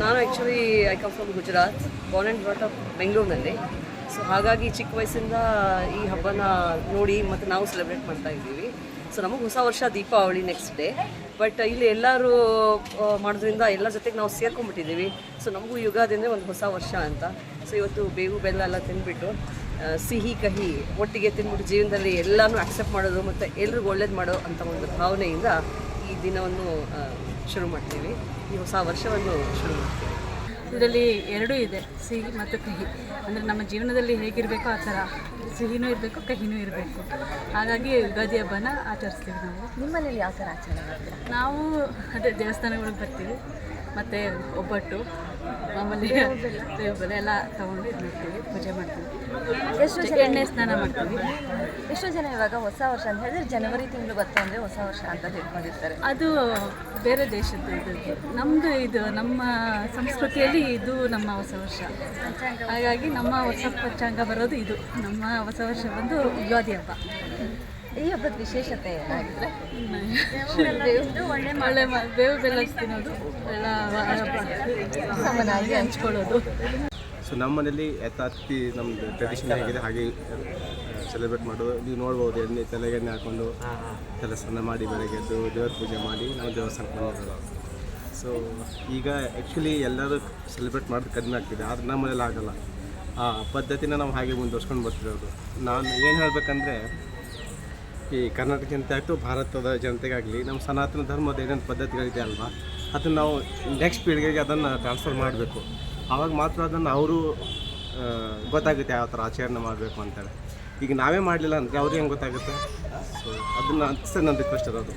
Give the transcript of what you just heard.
ನಾನು actually I come from Gujarat born and brought up ಬೆಂಗಳೂರಿನಲ್ಲಿ so ಹಾಗಾಗಿ ಚಿಕ್ಕ ವಯಸ್ಸಿಂದ ಈ ಹಬ್ಬನ ನೋಡಿ ಮತ್ತು ನಾವು ಸೆಲೆಬ್ರೇಟ್ ಮಾಡ್ತಾ ಇದ್ದೀವಿ. ಸೊ ನಮಗೆ ಹೊಸ ವರ್ಷ ದೀಪಾವಳಿ ನೆಕ್ಸ್ಟ್ ಡೇ ಬಟ್ ಇಲ್ಲಿ ಎಲ್ಲರೂ ಮಾಡೋದ್ರಿಂದ ಎಲ್ಲ ಜೊತೆಗೆ ನಾವು ಸೇರ್ಕೊಂಡ್ಬಿಟ್ಟಿದ್ದೀವಿ. ಸೊ ನಮಗೂ ಯುಗಾದಿ ಅಂದರೆ ಒಂದು ಹೊಸ ವರ್ಷ ಅಂತ. ಸೊ ಇವತ್ತು ಬೇವು, ಬೆಲ್ಲ ಎಲ್ಲ ತಿಂದ್ಬಿಟ್ಟು ಸಿಹಿ, ಕಹಿ ಒಟ್ಟಿಗೆ ತಿಂದ್ಬಿಟ್ಟು ಜೀವನದಲ್ಲಿ ಎಲ್ಲನೂ ಅಕ್ಸೆಪ್ಟ್ ಮಾಡೋದು ಮತ್ತು ಎಲ್ರಿಗೂ ಒಳ್ಳೇದು ಮಾಡೋ ಅಂತ ಒಂದು ಭಾವನೆಯಿಂದ ಈ ದಿನವನ್ನು ಶುರು ಮಾಡ್ತೀವಿ. ಈ ಹೊಸ ವರ್ಷವನ್ನು ಶುರು ಮಾಡ್ತೀವಿ. ಇದರಲ್ಲಿ ಎರಡೂ ಇದೆ. ಸಿಹಿ ಮತ್ತು ಕಹಿ. ಅಂದರೆ ನಮ್ಮ ಜೀವನದಲ್ಲಿ ಹೇಗಿರಬೇಕೋ ಆ ಥರ ಸಿಹಿನೂ ಇರಬೇಕು ಕಹಿನೂ ಇರಬೇಕು. ಹಾಗಾಗಿ ಯುಗಾದಿ ಹಬ್ಬನ ಆಚರಿಸ್ತೀವಿ ನಾವು. ನಿಮ್ಮನೇಲಿ ಯಾವ ಥರ ಆಚರಣೆ ಮಾಡ್ತೀರಾ? ನಾವು ಅದೇ ದೇವಸ್ಥಾನಗಳಿಗೆ ಬರ್ತೀವಿ. ಮತ್ತು ಒಬ್ಬಟ್ಟು ಮಾಮೂಲಿ ಬೇವು ಬೆಲ್ಲ ಎಲ್ಲ ತೊಗೊಂಡು ಇದು ಮಾಡ್ತೀವಿ ಪೂಜೆ ಮಾಡ್ತೀವಿ. ಎಷ್ಟು ಜನ ಎಣ್ಣೆ ಸ್ನಾನ ಮಾಡ್ತೀವಿ. ಎಷ್ಟು ಜನ ಇವಾಗ ಹೊಸ ವರ್ಷ ಅಂತ ಹೇಳಿದ್ರೆ ಜನವರಿ ತಿಂಗಳು ಬರ್ತಾ ಅಂದರೆ ಹೊಸ ವರ್ಷ ಅಂತ ಹೇಳ್ಕೊಂಡಿರ್ತಾರೆ ಅದು ಬೇರೆ ದೇಶದ್ದು ಇದು. ನಮ್ಮದು ಇದು ನಮ್ಮ ಸಂಸ್ಕೃತಿಯಲ್ಲಿ ಇದು ನಮ್ಮ ಹೊಸ ವರ್ಷ. ಹಾಗಾಗಿ ನಮ್ಮ ಹೊಸ ಪಂಚಾಂಗ ಬರೋದು ಇದು. ನಮ್ಮ ಹೊಸ ವರ್ಷ ಬಂದು ಯುಗಾದಿ ಹಬ್ಬ. ಈ ಹಬ್ಬದ ವಿಶೇಷತೆ ಒಳ್ಳೆ ಬೇವು ಬೆಲ್ಲ ತಿನ್ನೋದು ಎಲ್ಲ ಸಮನಾಗಿ ಹಂಚ್ಕೊಳ್ಳೋದು. ಸೊ ನಮ್ಮ ಮನೇಲಿ ಯಥಾರ್ಥಿ ನಮ್ದು ಟ್ರೆಡಿಷನ್ ಆಗಿದೆ. ಹಾಗೆ ಸೆಲೆಬ್ರೇಟ್ ಮಾಡೋದು ನೀವು ನೋಡ್ಬೋದು ಎಣ್ಣೆ ತಲೆಗೆಣ್ಣೆ ಹಾಕೊಂಡು ಸ್ನಾನ ಮಾಡಿ ಬೆಳಗ್ಗೆ ಎದ್ದು ದೇವ್ರ ಪೂಜೆ ಮಾಡಿ ನಾವು ದೇವಸ್ಥಾನಕ್ಕೆ ಬಂದಿರೋದು. ಸೊ ಈಗ ಆ್ಯಕ್ಚುಲಿ ಎಲ್ಲರೂ ಸೆಲೆಬ್ರೇಟ್ ಮಾಡೋದು ಕಡಿಮೆ ಆಗ್ತಿದೆ. ಆದರೆ ನಮ್ಮ ಮನೇಲಿ ಆಗಲ್ಲ ಆ ಪದ್ಧತಿನ ನಾವು ಹಾಗೆ ಮುಂದುವರ್ಸ್ಕೊಂಡು ಬರ್ತಿರೋದು. ನಾನು ಏನು ಹೇಳಬೇಕಂದ್ರೆ ಈ ಕರ್ನಾಟಕ ಜನತೆ ಆಯಿತು, ಭಾರತದ ಜನತೆಗಾಗಲಿ, ನಮ್ಮ ಸನಾತನ ಧರ್ಮದ ಏನೇನು ಪದ್ಧತಿಗಳಿದೆ ಅಲ್ವಾ, ಅದನ್ನು ನಾವು ನೆಕ್ಸ್ಟ್ ಪೀಳಿಗೆಗೆ ಅದನ್ನು ಟ್ರಾನ್ಸ್ಫರ್ ಮಾಡಬೇಕು. ಆವಾಗ ಮಾತ್ರ ಅದನ್ನು ಅವರು ಗೊತ್ತಾಗುತ್ತೆ ಯಾವ ಥರ ಆಚರಣೆ ಮಾಡಬೇಕು ಅಂತೇಳಿ. ಈಗ ನಾವೇ ಮಾಡಲಿಲ್ಲ ಅಂದರೆ ಅವ್ರಿಗೆ ಹೆಂಗೆ ಗೊತ್ತಾಗುತ್ತೆ? ಸೊ ಅದನ್ನು ಸರ್ ನನ್ನ ರಿಕ್ವೆಸ್ಟ್ ಇರೋದು.